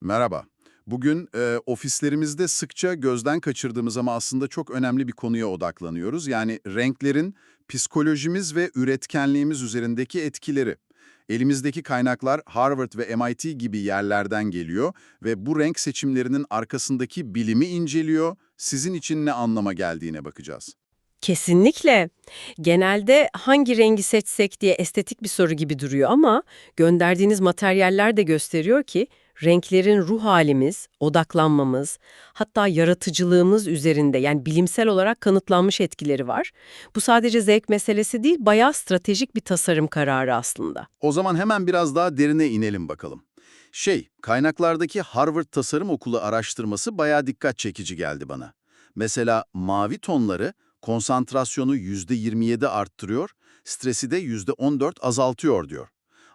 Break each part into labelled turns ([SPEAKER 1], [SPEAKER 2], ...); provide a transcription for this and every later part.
[SPEAKER 1] Merhaba. Bugün e, ofislerimizde sıkça gözden kaçırdığımız ama aslında çok önemli bir konuya odaklanıyoruz. Yani renklerin psikolojimiz ve üretkenliğimiz üzerindeki etkileri. Elimizdeki kaynaklar Harvard ve MIT gibi yerlerden geliyor ve bu renk seçimlerinin arkasındaki bilimi inceliyor, sizin için ne anlama geldiğine bakacağız.
[SPEAKER 2] Kesinlikle. Genelde hangi rengi seçsek diye estetik bir soru gibi duruyor ama gönderdiğiniz materyaller de gösteriyor ki renklerin ruh halimiz, odaklanmamız, hatta yaratıcılığımız üzerinde yani bilimsel olarak kanıtlanmış etkileri var. Bu sadece zevk meselesi değil, bayağı stratejik bir tasarım kararı aslında.
[SPEAKER 1] O zaman hemen biraz daha derine inelim bakalım. Şey, kaynaklardaki Harvard Tasarım Okulu araştırması bayağı dikkat çekici geldi bana. Mesela mavi tonları konsantrasyonu %27 arttırıyor, stresi de %14 azaltıyor diyor.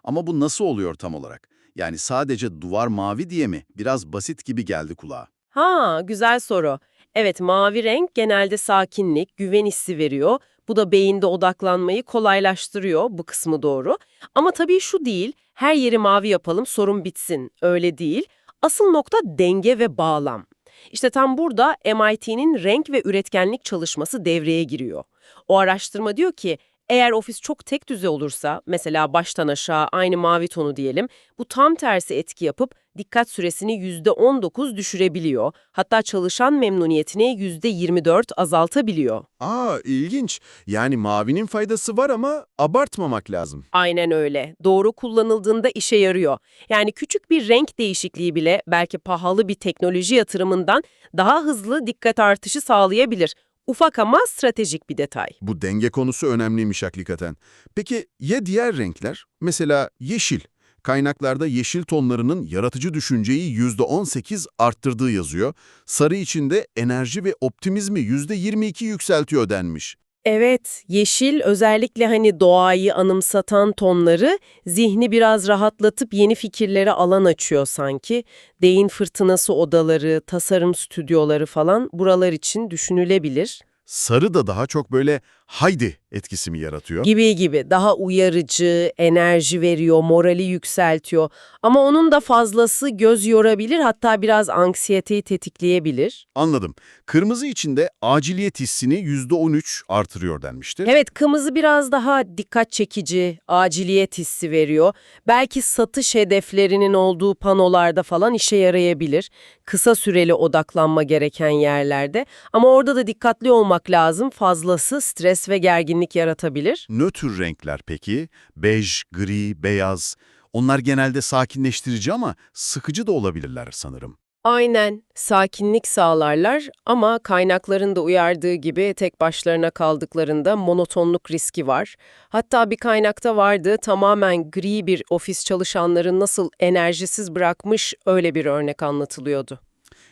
[SPEAKER 1] Ama bu nasıl oluyor tam olarak? Yani sadece duvar mavi diye mi? Biraz basit gibi geldi kulağa.
[SPEAKER 2] Ha, güzel soru. Evet, mavi renk genelde sakinlik, güven hissi veriyor. Bu da beyinde odaklanmayı kolaylaştırıyor, bu kısmı doğru. Ama tabii şu değil, her yeri mavi yapalım, sorun bitsin. Öyle değil. Asıl nokta denge ve bağlam. İşte tam burada MIT'nin renk ve üretkenlik çalışması devreye giriyor. O araştırma diyor ki, eğer ofis çok tek düze olursa, mesela baştan aşağı aynı mavi tonu diyelim, bu tam tersi etki yapıp dikkat süresini %19 düşürebiliyor. Hatta çalışan memnuniyetini %24 azaltabiliyor.
[SPEAKER 3] Aa ilginç. Yani mavinin faydası var ama abartmamak lazım.
[SPEAKER 2] Aynen öyle. Doğru kullanıldığında işe yarıyor. Yani küçük bir renk değişikliği bile belki pahalı bir teknoloji yatırımından daha hızlı dikkat artışı sağlayabilir. Ufak ama stratejik bir detay.
[SPEAKER 3] Bu denge konusu önemliymiş hakikaten. Peki ya diğer renkler? Mesela yeşil. Kaynaklarda yeşil tonlarının yaratıcı düşünceyi %18 arttırdığı yazıyor. Sarı içinde enerji ve optimizmi %22 yükseltiyor denmiş.
[SPEAKER 2] Evet, yeşil özellikle hani doğayı anımsatan tonları zihni biraz rahatlatıp yeni fikirlere alan açıyor sanki. Beyin fırtınası odaları, tasarım stüdyoları falan buralar için düşünülebilir.
[SPEAKER 3] Sarı da daha çok böyle haydi etkisi mi yaratıyor?
[SPEAKER 2] Gibi gibi daha uyarıcı, enerji veriyor, morali yükseltiyor. Ama onun da fazlası göz yorabilir hatta biraz anksiyeteyi tetikleyebilir.
[SPEAKER 3] Anladım. Kırmızı içinde aciliyet hissini %13 artırıyor denmişti.
[SPEAKER 2] Evet, kırmızı biraz daha dikkat çekici, aciliyet hissi veriyor. Belki satış hedeflerinin olduğu panolarda falan işe yarayabilir. Kısa süreli odaklanma gereken yerlerde. Ama orada da dikkatli olmak lazım. Fazlası stres ve gerginlik yaratabilir.
[SPEAKER 3] Nötr renkler peki? Bej, gri, beyaz. Onlar genelde sakinleştirici ama sıkıcı da olabilirler sanırım.
[SPEAKER 2] Aynen, sakinlik sağlarlar ama kaynakların da uyardığı gibi tek başlarına kaldıklarında monotonluk riski var. Hatta bir kaynakta vardı tamamen gri bir ofis çalışanları nasıl enerjisiz bırakmış öyle bir örnek anlatılıyordu.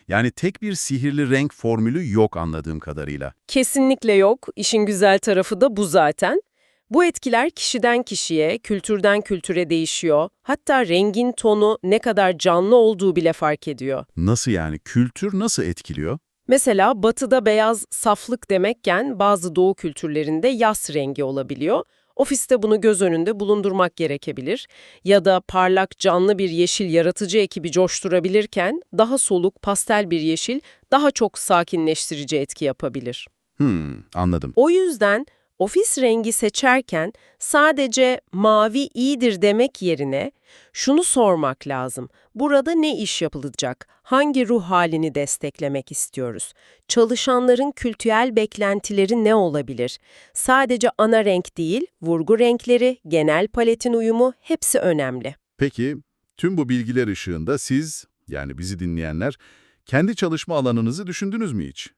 [SPEAKER 3] Yani tek bir sihirli renk formülü yok anladığım kadarıyla.
[SPEAKER 2] Kesinlikle yok, işin güzel tarafı da bu zaten. Bu etkiler kişiden kişiye, kültürden kültüre değişiyor. Hatta rengin tonu ne kadar canlı olduğu bile fark ediyor.
[SPEAKER 3] Nasıl yani? Kültür nasıl etkiliyor?
[SPEAKER 2] Mesela batıda beyaz saflık demekken bazı doğu kültürlerinde yas rengi olabiliyor. Ofiste bunu göz önünde bulundurmak gerekebilir. Ya da parlak canlı bir yeşil yaratıcı ekibi coşturabilirken daha soluk pastel bir yeşil daha çok sakinleştirici etki yapabilir.
[SPEAKER 3] Hmm, anladım.
[SPEAKER 2] O yüzden ofis rengi seçerken sadece mavi iyidir demek yerine şunu sormak lazım. Burada ne iş yapılacak? Hangi ruh halini desteklemek istiyoruz? Çalışanların kültürel beklentileri ne olabilir? Sadece ana renk değil, vurgu renkleri, genel paletin uyumu hepsi önemli.
[SPEAKER 3] Peki, tüm bu bilgiler ışığında siz, yani bizi dinleyenler, kendi çalışma alanınızı düşündünüz mü hiç?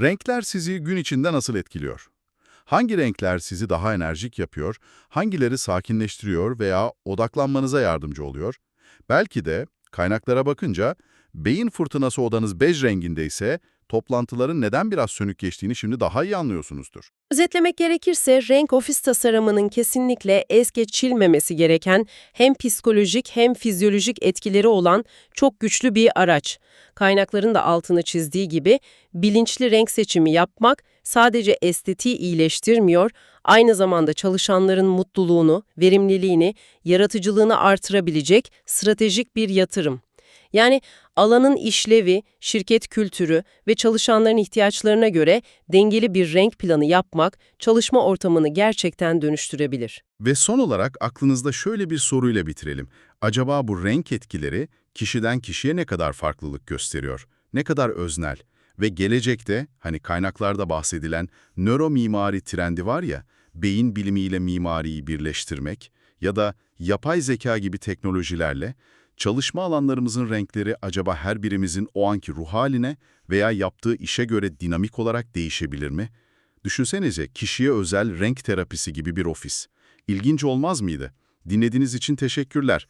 [SPEAKER 3] Renkler sizi gün içinde nasıl etkiliyor? Hangi renkler sizi daha enerjik yapıyor, hangileri sakinleştiriyor veya odaklanmanıza yardımcı oluyor? Belki de kaynaklara bakınca beyin fırtınası odanız bej rengindeyse toplantıların neden biraz sönük geçtiğini şimdi daha iyi anlıyorsunuzdur.
[SPEAKER 2] Özetlemek gerekirse renk ofis tasarımının kesinlikle es geçilmemesi gereken hem psikolojik hem fizyolojik etkileri olan çok güçlü bir araç. Kaynakların da altını çizdiği gibi bilinçli renk seçimi yapmak sadece estetiği iyileştirmiyor, aynı zamanda çalışanların mutluluğunu, verimliliğini, yaratıcılığını artırabilecek stratejik bir yatırım. Yani alanın işlevi, şirket kültürü ve çalışanların ihtiyaçlarına göre dengeli bir renk planı yapmak çalışma ortamını gerçekten dönüştürebilir.
[SPEAKER 3] Ve son olarak aklınızda şöyle bir soruyla bitirelim. Acaba bu renk etkileri kişiden kişiye ne kadar farklılık gösteriyor? Ne kadar öznel? Ve gelecekte hani kaynaklarda bahsedilen nöromimari trendi var ya, beyin bilimiyle mimariyi birleştirmek ya da yapay zeka gibi teknolojilerle çalışma alanlarımızın renkleri acaba her birimizin o anki ruh haline veya yaptığı işe göre dinamik olarak değişebilir mi? Düşünsenize kişiye özel renk terapisi gibi bir ofis. İlginç olmaz mıydı? Dinlediğiniz için teşekkürler.